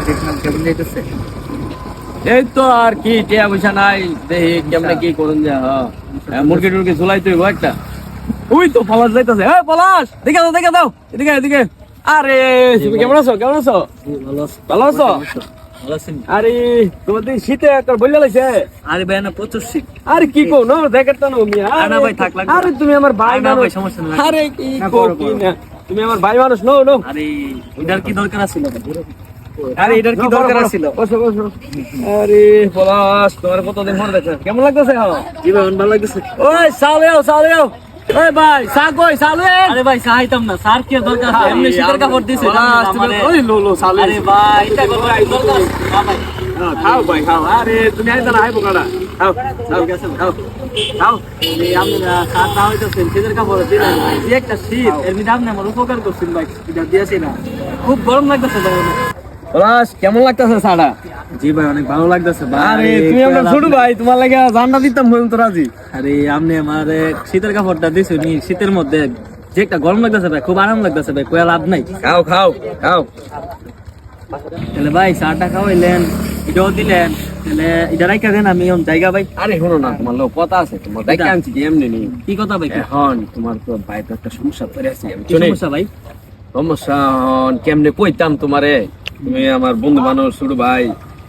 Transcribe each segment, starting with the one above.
দেখলাম কেমন যেতেছে এই তো আর কি টিয়া পয়সা নাই দেখি কেমনে কি করুন যে হ্যাঁ। মুরগি টুরগি ঝুলাই তুই একটা? ওই তো পলাশ যাইতেছে। হ্যাঁ পলাশ দেখে দাও দেখে দাও এদিকে এদিকে আরে তুমি কেমন আছো? কেমন আছো? ভালো আছো? আরে তোমাদের শীতে একটা বললে লাগছে আরে ভাই না প্রচুর শীত। আরে কি কো নো মিয়া। আর ভাই, থাক, লাগবে আরে তুমি আমার ভাই না ভাই, মানুষ। সমস্যা নাই। আরে কি কো কি না? তুমি আমার ভাই মানুষ নো নো আরে এটার কি দরকার আছিল আরে এটার কি দরকার আছিল? বসো বসো। আরে পলাশ তোমার কতদিন পর দেখে কেমন লাগতেছে হ্যাঁ জি ভালো লাগতেছে। ওই সালেও সালেও। ওই ভাই সা কই সালে আরে ভাই চাইতাম না। স্যার কি দরকার এমনি শীতের কাপড় দিছে। ওই লো লো সালে আরে ভাই এটা কত দরকার না ভাই। খাও ভাই খাও। আরে তুমি আইতা না আইবো কাটা খাও খাও গেছে খাও। খাও। এই আপনারা স্যার না হইতেছেন শীতের কাপড় দিলেন ভাই। একটা শীত এর মধ্যে আপনি আমার উপকার করছেন ভাই। এটা দিয়েছি না। খুব গরম লাগতেছে ভাই। পলাশ কেমন লাগতেছে সাড়া জি ভাই অনেক ভালো লাগতেছে আরে তুমি আমার ছোট ভাই তোমার লাগে জান্না দিতাম বলুন তো রাজি আরে আপনি আমার শীতের কাপড়টা দিছো নি শীতের মধ্যে যে একটা গরম লাগতেছে ভাই খুব আরাম লাগতেছে ভাই কোয়া লাভ নাই। খাও খাও খাও। তাহলে ভাই চাটা খাওয়াইলেন এটাও দিলেন তাহলে এটা দেন আমি জায়গা ভাই। আরে শোনো না তোমার লোক কথা আছে তোমার দেখে আনছি কি এমনি কি কথা ভাই? এখন তোমার তো ভাই তো একটা সমস্যা পড়ে আছে সমস্যা ভাই? সমস্যা এখন কেমনে কইতাম তোমারে? তুমি আমার বন্ধু মানুষ শুরু ভাই।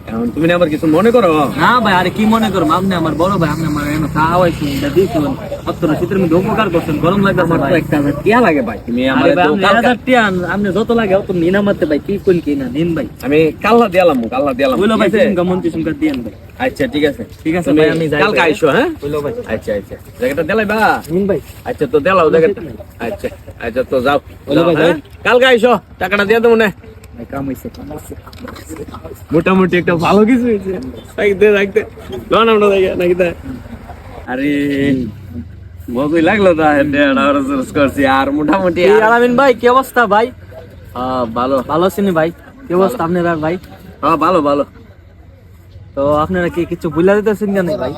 এখন তুমি আমার কিছু মনে করো? না ভাই আরে কি মনে করব? আপনি আমার বড় ভাই আপনি আমার এনে খাওয়াইছেন এটা দিয়েছেন। অতটা শীতের মধ্যে উপকার করছেন গরম লাগতেছে আমার তো একটা টিয়া লাগে ভাই। তুমি আমার টিয়া আপনি যত লাগে অত নিন আমারতে ভাই কি কোন কি না নিন ভাই। আমি কাল্লা দিয়ালাম কাল্লা দিয়ালাম বইলো ভাই? সুমকা মন্ত্রী সুমকা দিয়েন ভাই। আচ্ছা ঠিক আছে। ঠিক আছে ভাই আমি যাই কালকে আইসো হ্যাঁ? বইলো ভাই। আচ্ছা আচ্ছা। জায়গাটা দেলাই বা নিন ভাই। আচ্ছা তো দেলাও জায়গাটা আচ্ছা আচ্ছা তো যাও। বলো ভাই, হ্যাঁ? কালকে আইসো টাকাটা দিয়ে দেবো না। কাম মোটামুটি একটা ভালো কিছু হয়েছে। রাখতে রাখতে। লোন আমরা দেখে নাকি তা আরে লাগল তা করছি। আর মোটামুটি আলামিন ভাই কি অবস্থা ভাই? হ্যাঁ ভালো। ভালো আছেন ভাই? কি অবস্থা আপনারা ভাই? হ্যাঁ ভালো ভালো। তো আপনারা কি কিছু বুঝলা দিতেছেন কেন ভাই?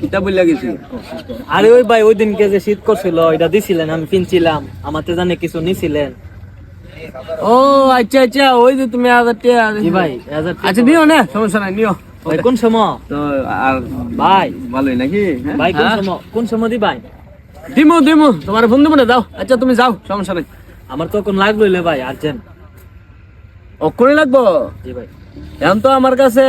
কিতাব বললা গেছি আরে ওই ভাই ওই দিনকে যে শীত করছিল এটা দিছিলেন আমি কিনছিলাম। আমার তো জানে কিছু নিছিলেন। ও আচ্ছা আচ্ছা ওই যে তুমি হাজার টাকা ভাই আচ্ছা নিও না সমস্যা নাই নিও। ভাই কোন সময়? তো আর ভাই ভালোই নাকি? হ্যাঁ? ভাই কোন হ্যাঁ? সময়? কোন সময় দি ভাই দিমু দিমু তোমার ফোন দেবো না দাও আচ্ছা তুমি যাও সমস্যা নাই। আমার তো কোন লাগল লে ভাই আর্জেন্ট অক্ষরে লাগবো? জি ভাই। এখন তো আমার কাছে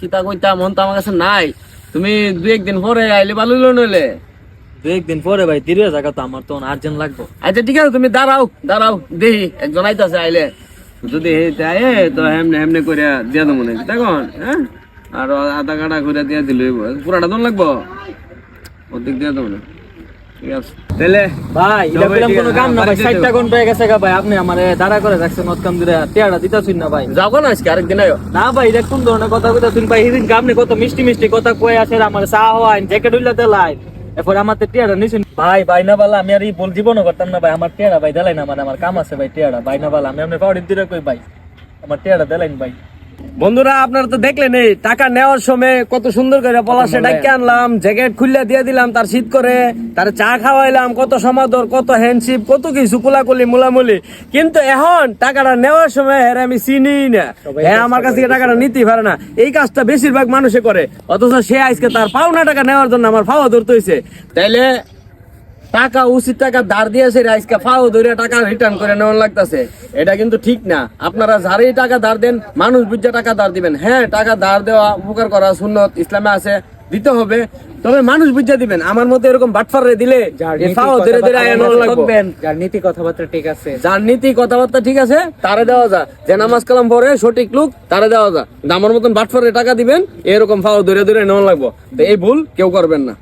কিতা কইতা মন তো আমার কাছে নাই। তুমি দুই একদিন পরে আইলে ভালো নইলে। দু একদিন পরে ভাই দিরে জায়গা তো আমার তো আর্জেন্ট লাগবো। আচ্ছা ঠিক আছে তুমি দাঁড়াও দাঁড়াও দেখি একজন আইতাছে আইলে। যদি আয়ে তো হেমনে হেমনে করে দিয়া দেবো না দেখুন হ্যাঁ? আর আধা কাটা করে দিয়া দিলে পুরাটা দন লাগবো? অর্ধেক দিয়া দেবো না ভাই এটা কোনো কাম না ভাই ষাটটা গেছে ভাই? আপনি আমার দাঁড়া করে রাখছেন মত কাম দিলে টেয়াটা দিতেছেন না ভাই। যাব না আজকে আরেকদিন আয়ো না ভাই এটা কোন ধরনের কথা কইতা শুন ভাই? সেদিন আপনি কত মিষ্টি মিষ্টি কথা কয়ে আছে আমার চা হওয়াইন জ্যাকেট উইলা দেলাই এরপর আমাদের টিয়ারা নিছেন ভাই বাইনা বালা আমি আর এই বল জীবনও করতাম না, ভাই। আমার টিয়ারা ভাই দেলাই না মানে আমার কাম আছে, ভাই, টিয়ারা। বাইনা বালা আমি আপনার পাউডার দিলে কই, ভাই? আমার টিয়ারা দেলাইন, ভাই। বন্ধুরা আপনারা তো দেখলেন এই টাকা নেওয়ার সময় কত সুন্দর করে পলাশে ডাকে আনলাম জ্যাকেট খুললে দিয়ে দিলাম তার শীত করে তার চা খাওয়াইলাম কত সমাদর কত হ্যান্ডশিপ কত কিছু কুলাকুলি মুলামুলি। কিন্তু এখন টাকাটা নেওয়ার সময় হ্যাঁ আমি চিনি না। হ্যাঁ আমার কাছ থেকে টাকাটা নিতেই পারে না। এই কাজটা বেশিরভাগ মানুষে করে অথচ সে আজকে তার পাওনা টাকা নেওয়ার জন্য আমার ফাওয়া ধরতে হয়েছে তাইলে টাকা উচিত টাকা ধার দিয়েছে আজকে ফাও ধরে টাকা রিটার্ন করে নেওয়ার লাগতেছে। এটা কিন্তু ঠিক না। আপনারা যারাই টাকা ধার দেন মানুষ বুঝে টাকা ধার দিবেন। হ্যাঁ টাকা ধার দেওয়া উপকার করা সুন্নত ইসলামে আছে দিতে হবে। তবে মানুষ বুঝে দিবেন আমার মতো এরকম বাটফারে দিলে ধরে ধরে আয়া নেওয়ার লাগবে। যার নীতি কথাবার্তা ঠিক আছে। যার নীতি কথাবার্তা ঠিক আছে তারে দেওয়া যা। যে নামাজ কালাম পরে সঠিক লোক তারে দেওয়া যা। আমার মতন বাটফারে টাকা দিবেন এরকম ফাও ধরে ধরে নেওয়া লাগবো। এই ভুল কেউ করবেন না।